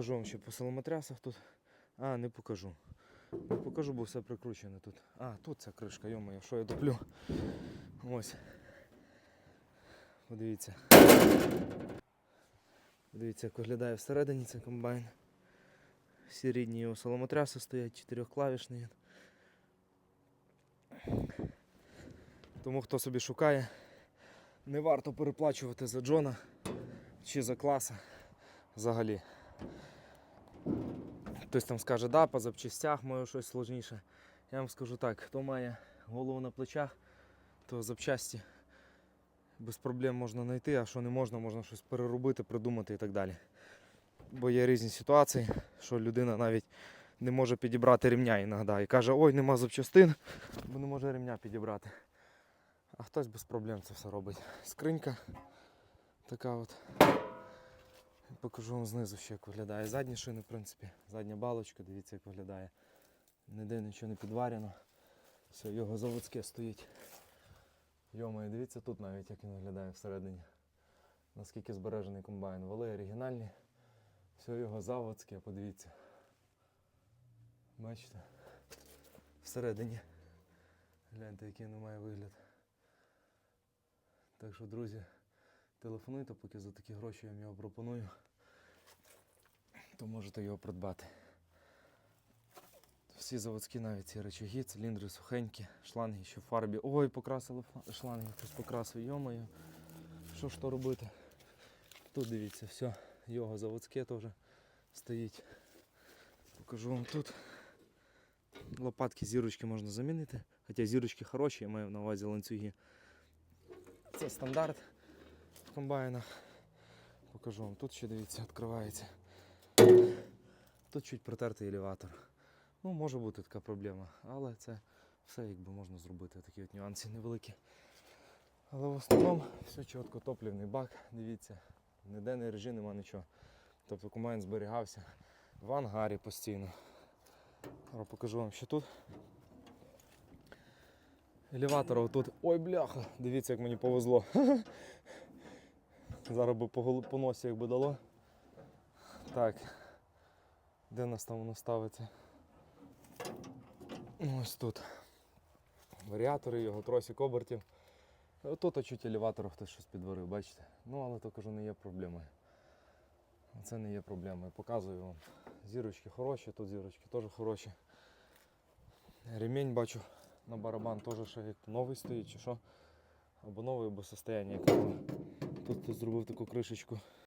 Покажу вам ще по соломотрясах тут. А, не покажу. Не покажу, бо все прикручене тут. А, тут ця кришка, йомаю, що я туплю. Ось. Подивіться. Подивіться, як виглядає всередині цей комбайн. Всі рідні його соломотряси стоять, чотирьохклавішний. Тому хто собі шукає, не варто переплачувати за Джона чи за класа взагалі. Хтось там скаже, да, по запчастях може щось сложніше. Я вам скажу так, хто має голову на плечах, то запчасті без проблем можна знайти, а що не можна, можна щось переробити, придумати і так далі. Бо є різні ситуації, що людина навіть не може підібрати рівня іноді. І каже, ой, нема запчастин, бо не може рівня підібрати. А хтось без проблем це все робить. Скринька така от. Покажу вам знизу ще як виглядає. Задні шини, в принципі, задня балочка, дивіться, як виглядає. Ніде нічого не підварено. Все, його заводське стоїть. Йомає, дивіться тут навіть як він виглядає всередині. Наскільки збережений комбайн. Вали оригінальні. Все його заводське, подивіться. Бачите? Всередині. Гляньте, який він має вигляд. Так що, друзі, телефонуйте, поки за такі гроші я вам його пропоную, то можете його придбати. Всі заводські навіть ці речаги, циліндри сухенькі, шланги ще в фарбі. Ой, покрасили шланги, хтось покрасив, йомою. Що ж то робити? Тут дивіться, все, його заводське теж стоїть. Покажу вам тут. Лопатки, зірочки можна замінити. Хоча зірочки хороші, я маю на увазі ланцюги. Це стандарт в комбайнах. Покажу вам. Тут ще дивіться, відкривається. Тут чуть протертий елеватор. Ну, може бути така проблема, але це все якби можна зробити, такі от нюанси невеликі. Але в основному все чітко, топлівний бак, дивіться, ніде не режим, нема нічого. Тобто комбайн зберігався в ангарі постійно. Зараз покажу вам ще тут. Елеватор тут. Ой, бляха! Дивіться, як мені повезло. Зараз би по, по носі якби дало. Так. Де нас там воно ставиться? Ось тут. Варіатори, його тросик обертів. Тут чуть елеватора хтось щось підварив, бачите? Ну, але то кажу, не є проблемою. Це не є проблемою. Показую вам. Зірочки хороші, тут зірочки теж хороші. Ремінь бачу на барабан теж ще як новий стоїть чи що. Або новий, або состояння якого. Тут зробив таку кришечку